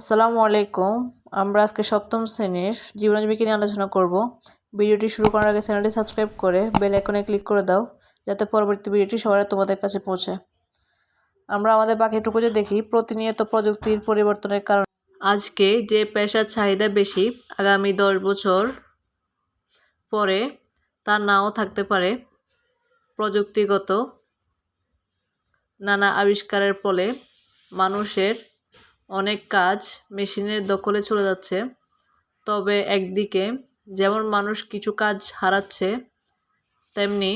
আসসালামু আলাইকুম। আমরা আজকে সপ্তম শ্রেণির জীবনজীবীকে নিয়ে আলোচনা করব। ভিডিওটি শুরু করার আগে চ্যানেলটি সাবস্ক্রাইব করে বেল আইকনে ক্লিক করে দাও, যাতে পরবর্তী ভিডিওটি সবার তোমাদের কাছে পৌঁছে। আমরা আমাদের বাকিটুকু যে দেখি, প্রতিনিয়ত প্রযুক্তির পরিবর্তনের কারণে। আজকে যে পেশার চাহিদা বেশি, আগামী দশ বছর পরে তা নাও থাকতে পারে প্রযুক্তিগত নানা আবিষ্কারের ফলে মানুষের অনেক কাজ মেশিনের দখলে চলে যাচ্ছে। তবে একদিকে যেমন মানুষ কিছু কাজ হারাচ্ছে, তেমনি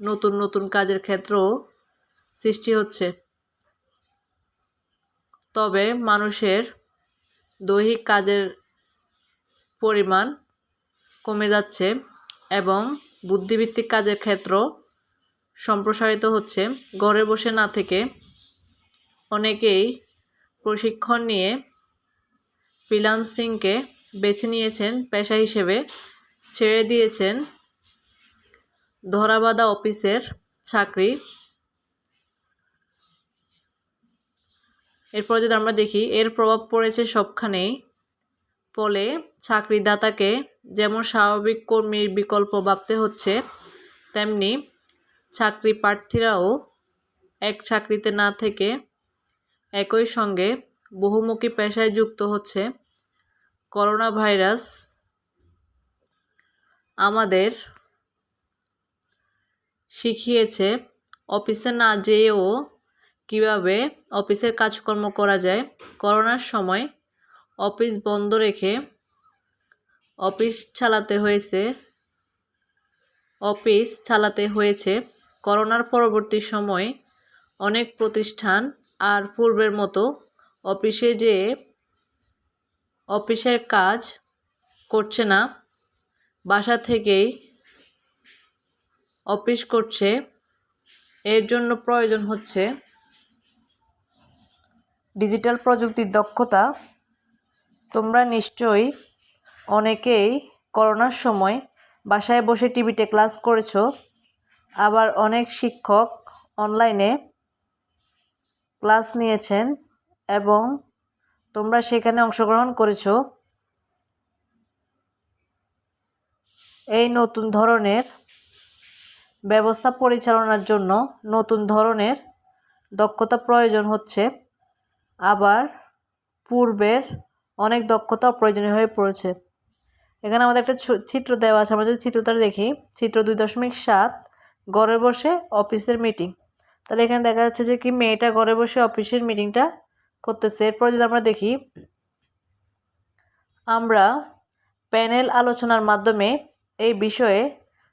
নতুন নতুন কাজের ক্ষেত্রও সৃষ্টি হচ্ছে। তবে মানুষের দৈহিক কাজের পরিমাণ কমে যাচ্ছে এবং বুদ্ধিভিত্তিক কাজের ক্ষেত্র সম্প্রসারিত হচ্ছে। ঘরে বসে না থেকে অনেকেই প্রশিক্ষণ নিয়ে ফ্রিলান্সিংকে বেছে নিয়েছেন পেশা হিসেবে। ছেড়ে দিয়েছেন ধরাবাধা অফিসের চাকরি। এরপর যদি আমরা দেখি, এর প্রভাব পড়েছে সবখানেই। ফলে চাকরিদাতাকে যেমন স্বাভাবিক কর্মীর বিকল্প ভাবতে হচ্ছে, তেমনি চাকরি প্রার্থীরাও এক চাকরিতে না থেকে একই সঙ্গে বহুমুখী পেশায় যুক্ত হচ্ছে করোনা ভাইরাস আমাদের শিখিয়েছে অফিসে না যেয়েও কীভাবে অফিসের কাজকর্ম করা যায়। করোনার সময় অফিস বন্ধ রেখে অফিস চালাতে হয়েছে, অফিস চালাতে হয়েছে। করোনার পরবর্তী সময় অনেক প্রতিষ্ঠান আর পূর্বের মতো অফিসে যেয়ে অফিসের কাজ করছে না, বাসা থেকেই অফিস করছে, এর জন্য প্রয়োজন হচ্ছে ডিজিটাল প্রযুক্তির দক্ষতা। তোমরা নিশ্চয়ই অনেকেই করোনার সময় বাসায় বসে টিভিতে ক্লাস করেছ, আবার অনেক শিক্ষক অনলাইনে ক্লাস নিয়েছেন এবং তোমরা সেখানে অংশগ্রহণ করেছ। এই নতুন ধরনের ব্যবস্থা পরিচালনার জন্য নতুন ধরনের দক্ষতা প্রয়োজন হচ্ছে। আবার পূর্বের অনেক দক্ষতা প্রয়োজনীয় হয়ে পড়েছে। এখানে আমাদের একটা চিত্র দেওয়া আছে, আমরা যদি চিত্রটা দেখি। চিত্র দুই দশমিক সাত, ঘরে বসে অফিসের মিটিং তাহলে এখানে দেখা যাচ্ছে যে কি মেয়েটা ঘরে বসে অফিসের মিটিংটা করতেছে। এরপর যদি আমরা দেখি, আমরা প্যানেল আলোচনার মাধ্যমে এই বিষয়ে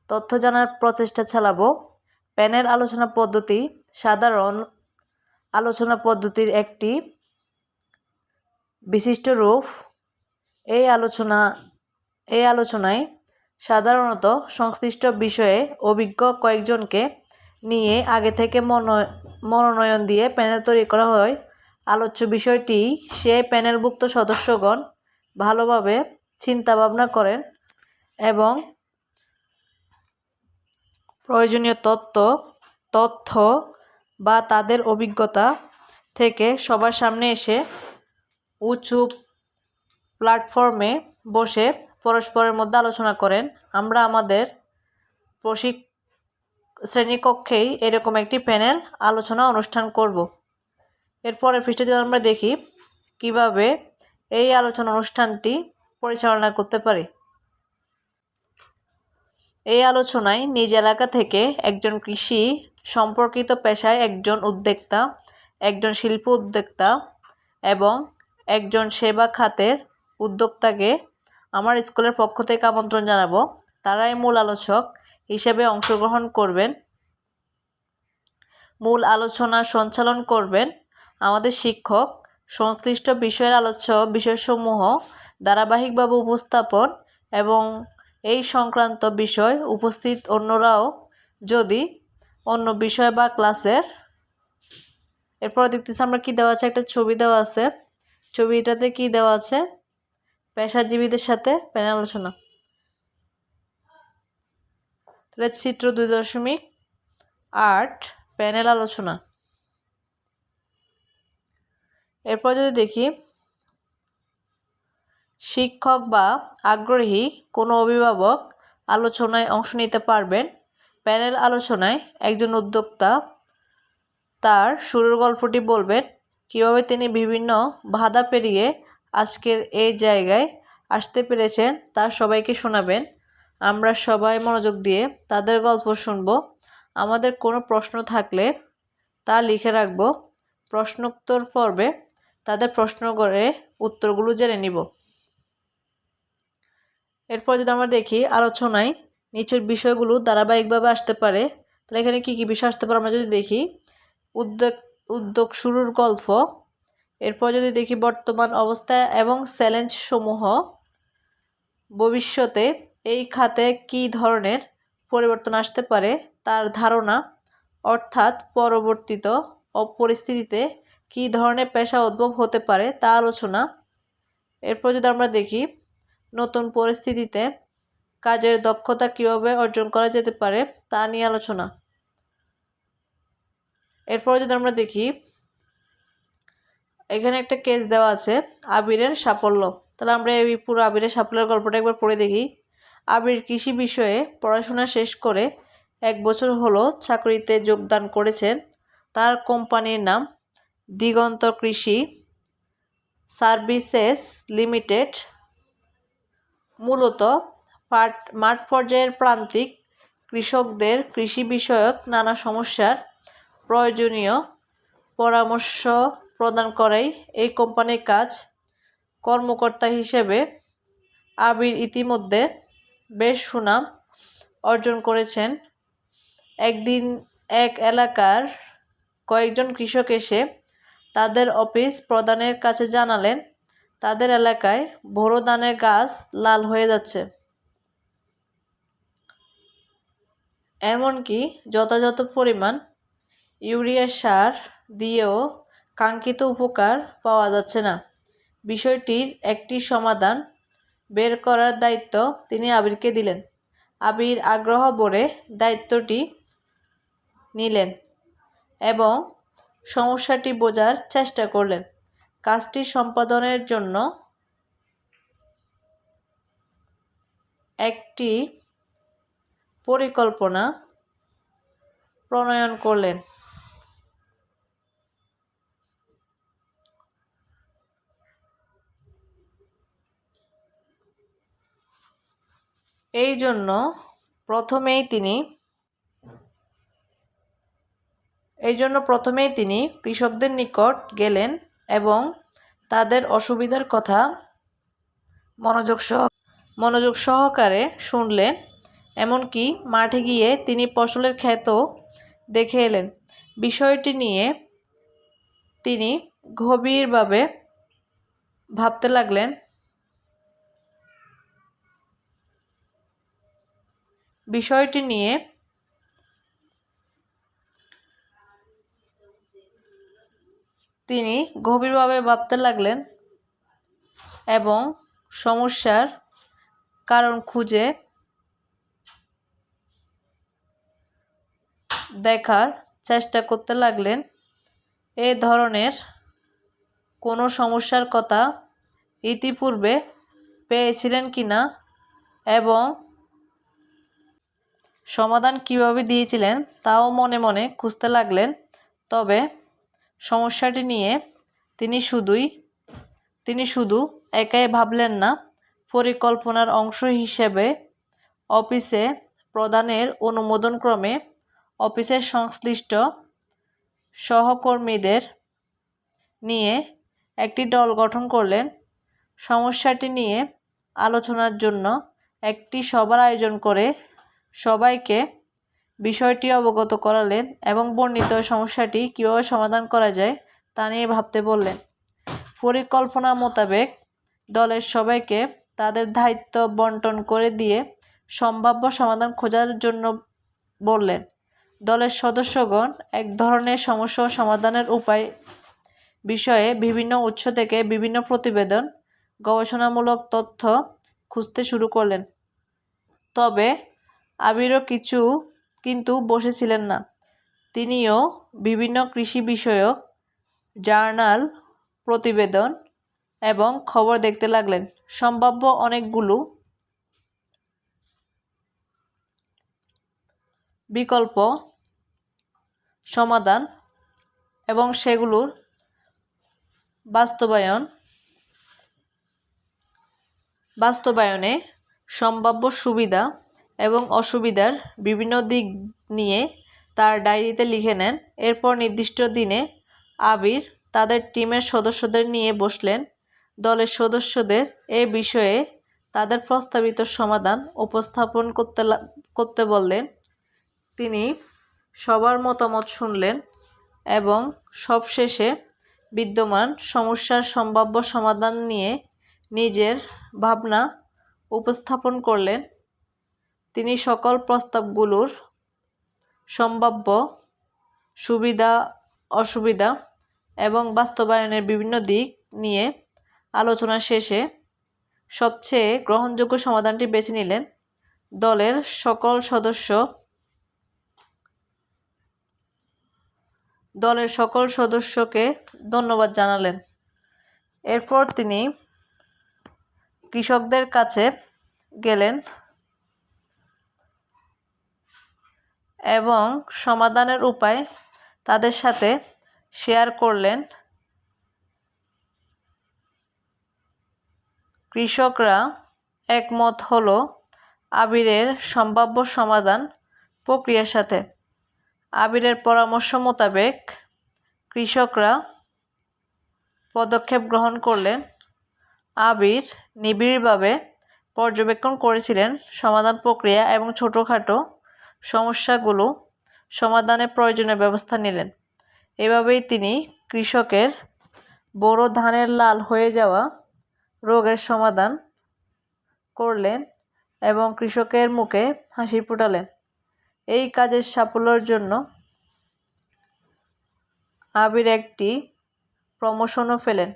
তথ্য জানার প্রচেষ্টা চালাবো। প্যানেল আলোচনা পদ্ধতি সাধারণ আলোচনা পদ্ধতির একটি বিশিষ্ট রূপ। এই আলোচনা, এই আলোচনায় সাধারণত সংশ্লিষ্ট বিষয়ে অভিজ্ঞ কয়েকজনকে নিয়ে আগে থেকে মনোনয়ন দিয়ে প্যানেল তৈরি করা হয়। আলোচ্য বিষয়টি, সে প্যানেলভুক্ত সদস্যগণ ভালোভাবে চিন্তা ভাবনা করেন এবং প্রয়োজনীয় তত্ত্ব, তথ্য বা তাদের অভিজ্ঞতা থেকে সবার সামনে এসে উঁচু প্ল্যাটফর্মে বসে পরস্পরের মধ্যে আলোচনা করেন। আমরা আমাদের প্রশিক শ্রেণীকক্ষেই এরকম একটি প্যানেল আলোচনা অনুষ্ঠান করব। এরপরের পৃষ্ঠে যদি আমরা দেখি কীভাবে এই আলোচনা অনুষ্ঠানটি পরিচালনা করতে পারি। এই আলোচনায় নিজ এলাকা থেকে একজন কৃষি, সম্পর্কিত পেশায় একজন উদ্যোক্তা, একজন শিল্প উদ্যোক্তা এবং একজন সেবা খাতের উদ্যোক্তাকে আমার স্কুলের পক্ষ থেকে আমন্ত্রণ জানাব। তারাই মূল আলোচক হিসেবে অংশগ্রহণ করবেন। মূল আলোচনা সঞ্চালন করবেন আমাদের শিক্ষক, সংশ্লিষ্ট বিষয়ের আলোচ্য বিষয়সমূহ ধারাবাহিকভাবে উপস্থাপন এবং এই সংক্রান্ত বিষয় উপস্থিত অন্যরাও যদি অন্য বিষয় বা ক্লাসের এরপর দেখতেছি আমরা কী দেওয়া আছে, একটা ছবি দেওয়া আছে। ছবিটাতে কি দেওয়া আছে? পেশাজীবীদের সাথে প্যানেল আলোচনা। তাহলে চিত্র দুই দশমিক আট প্যানেল আলোচনা। এরপর যদি দেখি, শিক্ষক বা আগ্রহী কোনো অভিভাবক আলোচনায় অংশ নিতে পারবেন। প্যানেল আলোচনায় একজন উদ্যোক্তা তার শুরুর গল্পটি বলবেন, কীভাবে তিনি বিভিন্ন বাধা পেরিয়ে আজকের এই জায়গায় আসতে পেরেছেন তা সবাইকে শোনাবেন। আমরা সবাই মনোযোগ দিয়ে তাদের গল্প শুনব। আমাদের কোনো প্রশ্ন থাকলে তা লিখে রাখব। প্রশ্নোত্তর পর্বে তাদের প্রশ্ন করে উত্তরগুলো জেনে নিব। এরপর যদি আমরা দেখি আলোচনায় নিচের বিষয়গুলো ধারাবাহিকভাবে আসতে পারে, তাহলে এখানে কী কী বিষয় আসতে পারে আমরা যদি দেখি, উদ্যোগ উদ্যোগ শুরুর গল্প, এরপর যদি দেখি বর্তমান অবস্থা এবং চ্যালেঞ্জ সমূহ ভবিষ্যতে এই খাতে কী ধরনের পরিবর্তন আসতে পারে তার ধারণা? অর্থাৎ পরবর্তীত পরিস্থিতিতে কী ধরনের পেশা উদ্ভব হতে পারে তা আলোচনা। এরপর যদি আমরা দেখি, নতুন পরিস্থিতিতে কাজের দক্ষতা কীভাবে অর্জন করা যেতে পারে তা নিয়ে আলোচনা। এরপর যদি আমরা দেখি, এখানে একটা কেস দেওয়া আছে, আবিরের সাফল্য। তাহলে আমরা এই পুরো আবিরের সাফল্যের গল্পটা একবার পড়ে দেখি। আবির কৃষি বিষয়ে পড়াশোনা শেষ করে এক বছর হলো চাকরিতে যোগদান করেছেন। তার কোম্পানির নাম দিগন্ত কৃষি সার্ভিসেস লিমিটেড। মূলত পাট, মাঠ পর্যায়ের প্রান্তিক কৃষকদের কৃষি বিষয়ক নানা সমস্যার প্রয়োজনীয় পরামর্শ প্রদান করেই এই কোম্পানির কাজ। কর্মকর্তা হিসেবে আবির ইতিমধ্যে বেশ সুনাম অর্জন করেছেন। একদিন এক এলাকার কয়েকজন কৃষক এসে তাদের অফিস প্রধানের কাছে জানালেন, তাদের এলাকায় বোরো ধানের গাছ লাল হয়ে যাচ্ছে। এমনকি যথাযথ পরিমাণ ইউরিয়া সার দিয়েও কাঙ্ক্ষিত উপকার পাওয়া যাচ্ছে না। বিষয়টির একটি সমাধান বের করার দায়িত্ব তিনি আবিরকে দিলেন। আবির আগ্রহ ভরে দায়িত্বটি নিলেন এবং সমস্যাটি বোঝার চেষ্টা করলেন। কাজটি সম্পাদনের জন্য একটি পরিকল্পনা প্রণয়ন করলেন। এই জন্য প্রথমেই তিনি এই জন্য প্রথমেই তিনি কৃষকদের নিকট গেলেন এবং তাদের অসুবিধার কথা মনোযোগ সহ মনোযোগ সহকারে শুনলেন। এমনকি মাঠে গিয়ে তিনি ফসলের ক্ষেতও দেখে এলেন। বিষয়টি নিয়ে তিনি গভীরভাবে ভাবতে লাগলেন। বিষয়টি নিয়ে তিনি গভীরভাবে ভাবতে লাগলেন এবং সমস্যার কারণ খুঁজে দেখার চেষ্টা করতে লাগলেন। এ ধরনের কোনো সমস্যার কথা ইতিপূর্বে পেয়েছিলেন কি না এবং সমাধান কীভাবে দিয়েছিলেন তাও মনে মনে খুঁজতে লাগলেন, তবে সমস্যাটি নিয়ে তিনি শুধুই, তিনি শুধু একাই ভাবলেন না, পরিকল্পনার অংশ হিসেবে অফিসে প্রধানের অনুমোদনক্রমে অফিসের সংশ্লিষ্ট সহকর্মীদের নিয়ে একটি দল গঠন করলেন। সমস্যাটি নিয়ে আলোচনার জন্য একটি সভার আয়োজন করে সবাইকে বিষয়টি অবগত করালেন এবং বর্ণিত সমস্যাটি কীভাবে সমাধান করা যায় তা নিয়ে ভাবতে বললেন। পরিকল্পনা মোতাবেক দলের সবাইকে তাদের দায়িত্ব বন্টন করে দিয়ে সম্ভাব্য সমাধান খোঁজার জন্য বললেন। দলের সদস্যগণ এক ধরনের সমস্যা সমাধানের উপায় বিষয়ে বিভিন্ন উৎস থেকে বিভিন্ন প্রতিবেদন, গবেষণামূলক তথ্য খুঁজতে শুরু করলেন। তবে আবিরও কিছু কিন্তু বসেছিলেন না। তিনিও বিভিন্ন কৃষি বিষয়ক জার্নাল, প্রতিবেদন এবং খবর দেখতে লাগলেন। সম্ভাব্য অনেকগুলো বিকল্প সমাধান এবং সেগুলোর বাস্তবায়ন বাস্তবায়নে সম্ভাব্য সুবিধা এবং অসুবিধার বিভিন্ন দিক নিয়ে তার ডায়েরিতে লিখে নেন। এরপর নির্দিষ্ট দিনে আবির তাদের টিমের সদস্যদের নিয়ে বসলেন। দলের সদস্যদের এ বিষয়ে তাদের প্রস্তাবিত সমাধান উপস্থাপন করতে করতে বললেন। তিনি সবার মতামত শুনলেন এবং সবশেষে বিদ্যমান সমস্যার সম্ভাব্য সমাধান নিয়ে নিজের ভাবনা উপস্থাপন করলেন। তিনি সকল প্রস্তাবগুলোর সম্ভাব্য সুবিধা, অসুবিধা এবং বাস্তবায়নের বিভিন্ন দিক নিয়ে আলোচনা শেষে সবচেয়ে গ্রহণযোগ্য সমাধানটি বেছে নিলেন দলের সকল সদস্য। দলের সকল সদস্যকে ধন্যবাদ জানালেন। এরপর তিনি কৃষকদের কাছে গেলেন এবং সমাধানের উপায় তাদের সাথে শেয়ার করলেন কৃষকরা একমত হলো আবিরের সম্ভাব্য সমাধান প্রক্রিয়ার সাথে। আবিরের পরামর্শ মোতাবেক কৃষকরা পদক্ষেপ গ্রহণ করলেন। আবির নিবিড়ভাবে পর্যবেক্ষণ করেছিলেন সমাধান প্রক্রিয়া এবং ছোটোখাটো সমস্যাগুলো সমাধানের প্রয়োজনীয় ব্যবস্থা নিলেন। এভাবেই তিনি কৃষকের বড় ধানের লাল হয়ে যাওয়া রোগের সমাধান করলেন এবং কৃষকের মুখে হাসি ফুটালেন। এই কাজের সাফল্যের জন্য আবির একটি প্রমোশনও ফেলেন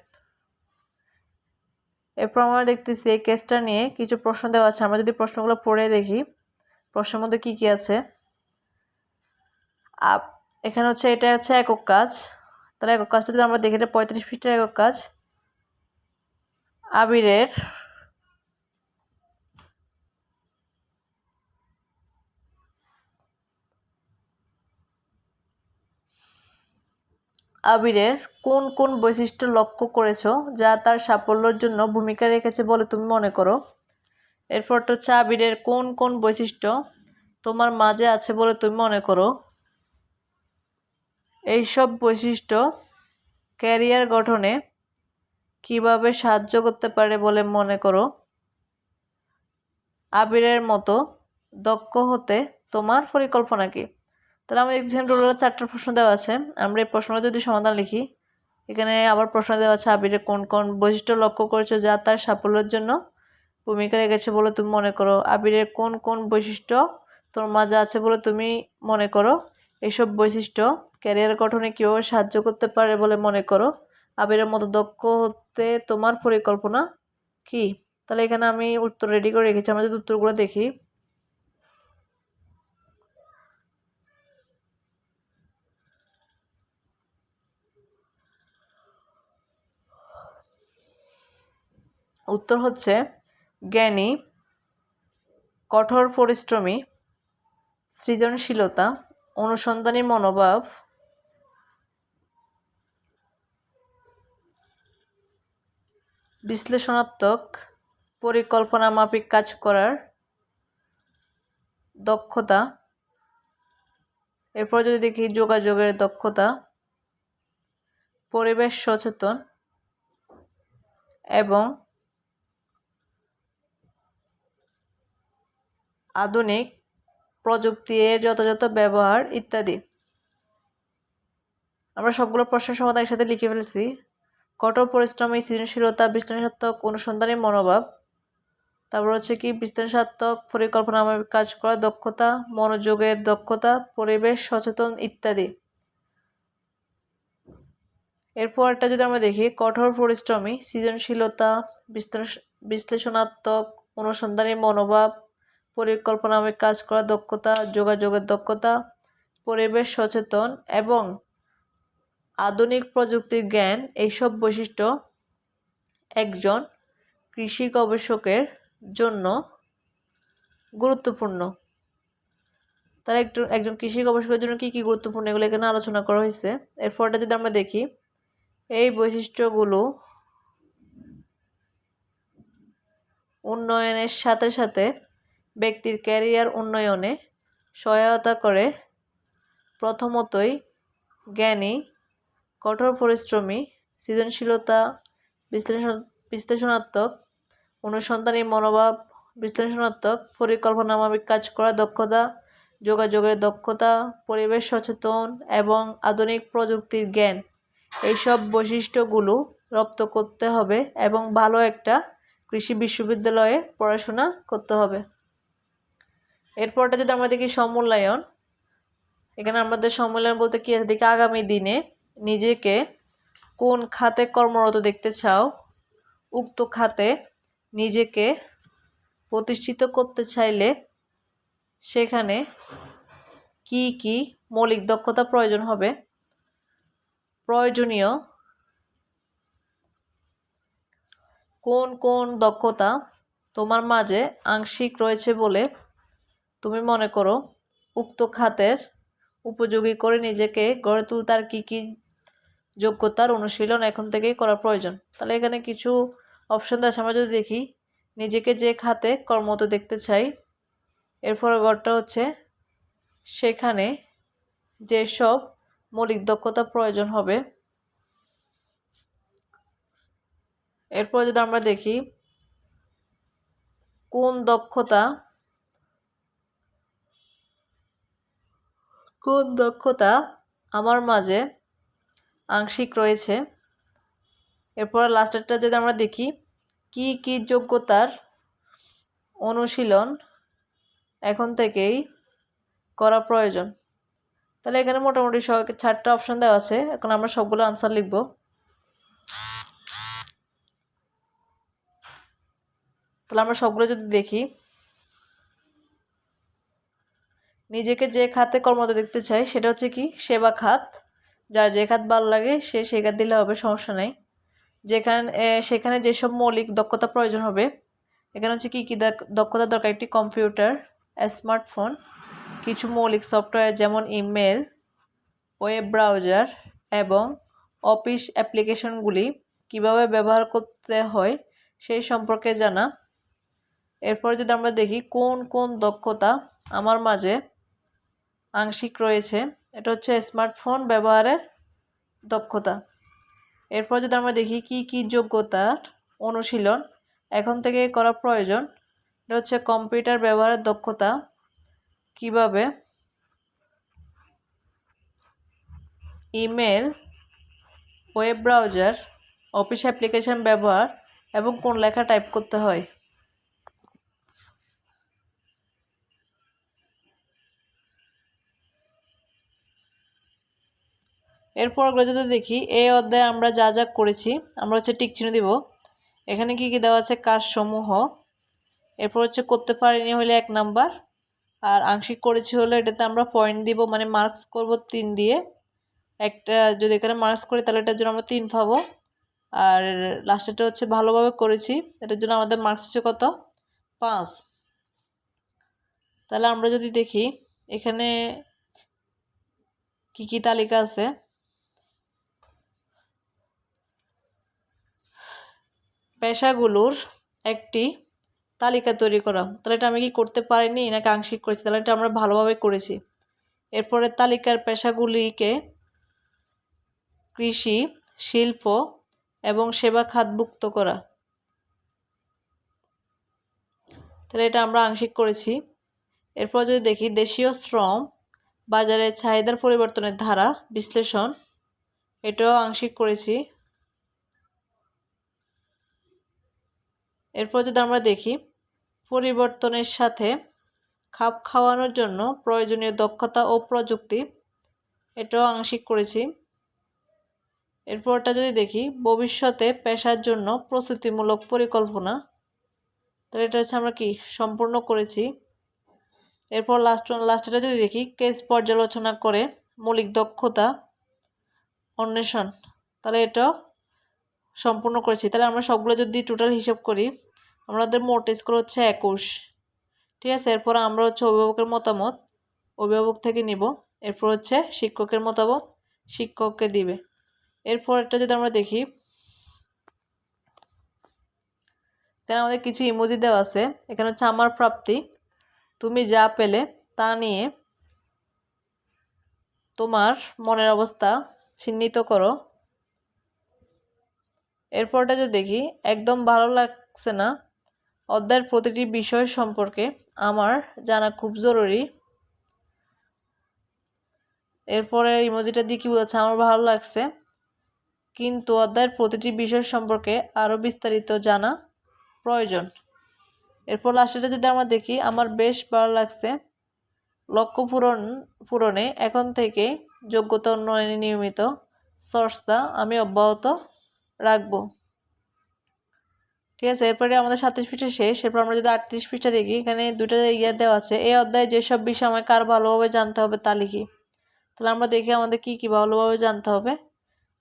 এরপর আমরা দেখতেছি এই কেসটা নিয়ে কিছু প্রশ্ন দেওয়া আছে। আমরা যদি প্রশ্নগুলো পড়ে দেখি প্রশ্নের মধ্যে কি কি আছে? এখানে হচ্ছে এটা হচ্ছে একক কাজ। তাহলে একক কাজটা যদি আমরা দেখি পঁয়ত্রিশ ফিটের একক কাজ। আবিরের আবিরের কোন কোন বৈশিষ্ট্য লক্ষ্য করেছ যা তার সাফল্যের জন্য ভূমিকা রেখেছে বলে তুমি মনে করো? এরপরটা হচ্ছে আবিরের কোন কোন বৈশিষ্ট্য তোমার মাঝে আছে বলে তুমি মনে করো? এইসব বৈশিষ্ট্য ক্যারিয়ার গঠনে কীভাবে সাহায্য করতে পারে বলে মনে করো? আবিরের মতো দক্ষ হতে তোমার পরিকল্পনা কি? তাহলে আমার এক্সাম রোলের চারটা প্রশ্ন দেওয়া আছে। আমরা এই প্রশ্নটা যদি সমাধান লিখি, এখানে আবার প্রশ্ন দেওয়া আছে আবিরের কোন কোন বৈশিষ্ট্য লক্ষ্য করেছ যা তার সাফল্যের জন্য ভূমিকা রেখেছে বলে তুমি মনে করো। আবিরের কোন কোন বৈশিষ্ট্য তোর মাঝে আছে বলে তুমি মনে করো? এইসব বৈশিষ্ট্য ক্যারিয়ার গঠনে কীভাবে সাহায্য করতে পারে বলে মনে করো? আবিরের মতো দক্ষ হতে তোমার পরিকল্পনা কি? তাহলে এখানে আমি উত্তর রেডি করে রেখেছি। আমরা যদি উত্তরগুলো দেখি। উত্তর হচ্ছে জ্ঞানী, কঠোর পরিশ্রমী, সৃজনশীলতা, অনুসন্ধানী মনোভাব, বিশ্লেষণাত্মক, পরিকল্পনা মাফিক কাজ করার দক্ষতা, এরপর যদি দেখি যোগাযোগের দক্ষতা, পরিবেশ সচেতন এবং আধুনিক প্রযুক্তির যথাযথ ব্যবহার ইত্যাদি। আমরা সবগুলো প্রশ্নের সমাধান একসাথে লিখে ফেলছি। কঠোর পরিশ্রমী, সৃজনশীলতা বিশ্লেষণাত্মক অনুসন্ধানী মনোভাব। তারপর হচ্ছে কি বিশ্লেষণাত্মক পরিকল্পনা কাজ করার দক্ষতা, মনোযোগের দক্ষতা, পরিবেশ সচেতন ইত্যাদি। এরপরটা যদি আমরা দেখি, কঠোর পরিশ্রমী, সৃজনশীলতা বিশ্লেষণাত্মক অনুসন্ধানী মনোভাব পরিকল্পনাময় কাজ করা দক্ষতা, যোগাযোগের দক্ষতা, পরিবেশ সচেতন এবং আধুনিক প্রযুক্তির জ্ঞান, এইসব বৈশিষ্ট্য একজন কৃষি গবেষকের জন্য গুরুত্বপূর্ণ। তারা একটু, একজন কৃষি গবেষকের জন্য কী কী গুরুত্বপূর্ণ, এগুলো এখানে আলোচনা করা হয়েছে। এরপরটা যদি আমরা দেখি, এই বৈশিষ্ট্যগুলো উন্নয়নের সাথে সাথে ব্যক্তির ক্যারিয়ার উন্নয়নে সহায়তা করে। প্রথমতই, জ্ঞানী, কঠোর পরিশ্রমী, সৃজনশীলতা, বিশ্লেষণ, বিশ্লেষণাত্মক, অনুসন্ধানী মনোভাব, বিশ্লেষণাত্মক, পরিকল্পনামাফিক কাজ করা দক্ষতা, যোগাযোগের দক্ষতা, পরিবেশ সচেতন এবং আধুনিক প্রযুক্তির জ্ঞান। এইসব বৈশিষ্ট্যগুলো রপ্ত করতে হবে এবং ভালো একটা কৃষি বিশ্ববিদ্যালয়ে পড়াশোনা করতে হবে। এরপরটা যদি আমরা দেখি সমূল্যায়ন এখানে আমাদের সম্মেলন বলতে কি আছে? দেখি আগামী দিনে নিজেকে কোন খাতে কর্মরত দেখতে চাও? উক্ত খাতে নিজেকে প্রতিষ্ঠিত করতে চাইলে সেখানে কি কি মৌলিক দক্ষতা প্রয়োজন হবে? প্রয়োজনীয় কোন কোন দক্ষতা তোমার মাঝে আংশিক রয়েছে বলে তুমি মনে করো উক্ত খাতের উপযোগী করে নিজেকে গড়ে তুলতে আর কী কী যোগ্যতার অনুশীলন এখন থেকেই করা প্রয়োজন? তাহলে এখানে কিছু অপশন আছে। আমরা যদি দেখি, নিজেকে যে খাতে কর্মত দেখতে চাই এরপর গড়টা হচ্ছে সেখানে যেসব মৌলিক দক্ষতা প্রয়োজন হবে, এরপর যদি আমরা দেখি কোন দক্ষতা কোন দক্ষতা আমার মাঝে আংশিক রয়েছে? এরপর লাস্টেরটা যদি আমরা দেখি, কি কি যোগ্যতার অনুশীলন এখন থেকেই করা প্রয়োজন? তাহলে এখানে মোটামুটি সব চারটা অপশন দেওয়া আছে। এখন আমরা সবগুলো আনসার লিখব। তাহলে আমরা সবগুলো যদি দেখি নিজেকে যে খাতে কর্মরত দেখতে চাই সেটা হচ্ছে কি? সেবা খাত। যার যে খাত ভালো লাগে, সে সে খাত দিলে হবে, সমস্যা নেই। যেখানে সেখানে যেসব মৌলিক দক্ষতা প্রয়োজন হবে, এখানে হচ্ছে কী কী দক্ষতা দরকার? একটি কম্পিউটার, স্মার্টফোন, কিছু মৌলিক সফটওয়্যার যেমন ইমেল, ওয়েব ব্রাউজার এবং অফিস অ্যাপ্লিকেশনগুলি কীভাবে ব্যবহার করতে হয় সেই সম্পর্কে জানা। এরপর যদি আমরা দেখি কোন কোন দক্ষতা আমার মাঝে আংশিক রয়েছে। এটা হচ্ছে স্মার্টফোন ব্যবহারের দক্ষতা। এরপর যদি আমরা দেখি কি কি যোগ্যতার অনুশীলন এখন থেকে করা প্রয়োজন, এটা হচ্ছে কম্পিউটার ব্যবহারের দক্ষতা, কীভাবে email, web browser, office application ব্যবহার এবং কোন লেখা টাইপ করতে হয়। এরপর যদি দেখি এই অধ্যায়ে আমরা যা যা করেছি, আমরা হচ্ছে টিক চিহ্ন দিব। এখানে কি কি দেওয়া আছে? কাজ সমূহ এরপর হচ্ছে করতে পারিনি হলে এক নাম্বার। আর আংশিক করেছি হলে এটাতে আমরা পয়েন্ট দিব মানে মার্কস করব তিন দিয়ে। একটা যদি এখানে মার্কস করি, তাহলে এটার জন্য আমরা তিন পাবো। আর লাস্টেরটা হচ্ছে ভালোভাবে করেছি, এটার জন্য আমাদের মার্কস হচ্ছে কত? পাঁচ। তাহলে আমরা যদি দেখি, এখানে কি কি তালিকা আছে? পেশাগুলোর একটি তালিকা তৈরি করা। তাহলে এটা আমি কি করতে পারিনি? নাকি আংশিক করেছি? তাহলে এটা আমরা ভালোভাবে করেছি। এরপরে তালিকার পেশাগুলিকে কৃষি, শিল্প এবং সেবা খাতভুক্ত করা। তাহলে এটা আমরা আংশিক করেছি। এরপর যদি দেখি, দেশীয় শ্রম বাজারের চাহিদার পরিবর্তনের ধারা বিশ্লেষণ, এটাও আংশিক করেছি। এরপর যদি আমরা দেখি, পরিবর্তনের সাথে খাপ খাওয়ানোর জন্য প্রয়োজনীয় দক্ষতা ও প্রযুক্তি, এটাও আংশিক করেছি। এরপরটা যদি দেখি, ভবিষ্যতে পেশার জন্য প্রস্তুতিমূলক পরিকল্পনা, তাহলে এটা হচ্ছে আমরা কি, সম্পূর্ণ করেছি। এরপর লাস্ট লাস্টটা যদি দেখি কেস পর্যালোচনা করে মৌলিক দক্ষতা, অন্বেষণ, তাহলে এটাও সম্পূর্ণ করেছি। তাহলে আমরা সবগুলো যদি টোটাল হিসেব করি আমাদের মোট স্কোর হচ্ছে একুশ। ঠিক আছে? এরপর আমরা হচ্ছে অভিভাবকের মতামত। অভিভাবক থেকে নিব। এরপর হচ্ছে শিক্ষকের মতামত। শিক্ষককে দিবে। এরপর একটা যদি আমরা দেখি, এখানে আমাদের কিছু ইমোজি দেওয়া আছে। এখানে হচ্ছে, আমার প্রাপ্তি, তুমি যা পেলে তা নিয়ে তোমার মনের অবস্থা চিহ্নিত করো। এরপরটা যদি দেখি, একদম ভালো লাগছে না অধ্যায়ের প্রতিটি বিষয় সম্পর্কে আমার জানা খুব জরুরি। এরপরে ইমোজিটা দিয়ে কী বলছে আমার ভালো লাগছে। কিন্তু অধ্যায়ের প্রতিটি বিষয় সম্পর্কে আরও বিস্তারিত জানা প্রয়োজন। এরপর লাস্টেটা যদি আমরা দেখি, আমার বেশ ভালো লাগছে। লক্ষ্য পূরণ, পূরণে এখন থেকে যোগ্যতা উন্নয়নে নিয়মিত চর্চা আমি অব্যাহত রাখব। ঠিক আছে, এরপরে আমাদের সাতত্রিশ পৃষ্ঠা শেষ, এরপর আমরা যদি আটত্রিশ পৃষ্ঠা দেখি, এখানে দুটো ইয়ে দেওয়া আছে। এই অধ্যায়ে যেসব বিষয় আমায় কার ভালোভাবে জানতে হবে তা লিখি। তাহলে আমরা দেখি আমাদের কি কি ভালোভাবে জানতে হবে।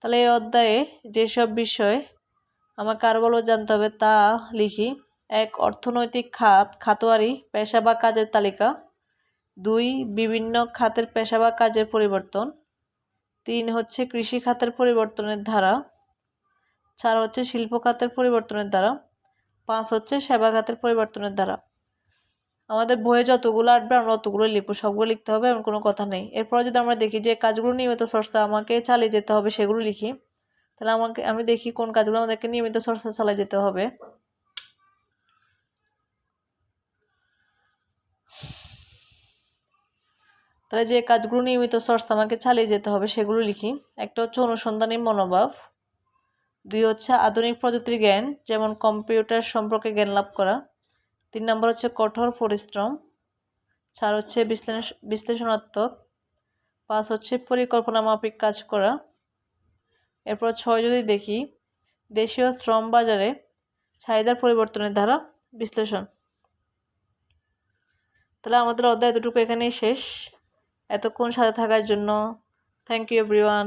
তাহলে এই অধ্যায়ে যেসব বিষয় আমার কার ভালো জানতে হবে তা লিখি। এক, অর্থনৈতিক খাত খাতোয়ারি পেশা বা কাজের তালিকা। দুই, বিভিন্ন খাতের পেশা বা কাজের পরিবর্তন। তিন, হচ্ছে কৃষি খাতের পরিবর্তনের ধারা। চার, হচ্ছে শিল্প খাতের পরিবর্তনের দ্বারা পাঁচ হচ্ছে সেবা খাতের পরিবর্তনের দ্বারা। আমাদের বইয়ে যতগুলো আসবে আমরা অতগুলো লিখব, সবগুলো লিখতে হবে, এমন কোনো কথা নেই। এরপরে যদি আমরা দেখি যে কাজগুলো নিয়মিত চর্চা আমাকে চালিয়ে যেতে হবে, সেগুলো লিখি, তাহলে আমাকে, আমি দেখি কোন কাজগুলো আমাদেরকে নিয়মিত চর্চা চালিয়ে যেতে হবে। তাহলে যে কাজগুলো নিয়মিত চর্চা আমাকে চালিয়ে যেতে হবে, সেগুলো লিখি। একটা হচ্ছে অনুসন্ধানী মনোভাব। দুই হচ্ছে আধুনিক প্রযুক্তির জ্ঞান, যেমন কম্পিউটার সম্পর্কে জ্ঞান লাভ করা। তিন নম্বর হচ্ছে কঠোর পরিশ্রম। চার হচ্ছে বিশ্লেষ, বিশ্লেষণাত্মক। পাঁচ হচ্ছে পরিকল্পনা মাফিক কাজ করা। এরপর ছয় যদি দেখি, দেশীয় শ্রম বাজারে চাহিদার পরিবর্তনের দ্বারা বিশ্লেষণ। তাহলে আমাদের অধ্যায় এতটুকু এখানেই শেষ। এতক্ষণ সাথে থাকার জন্য থ্যাংক ইউ এভরিওয়ান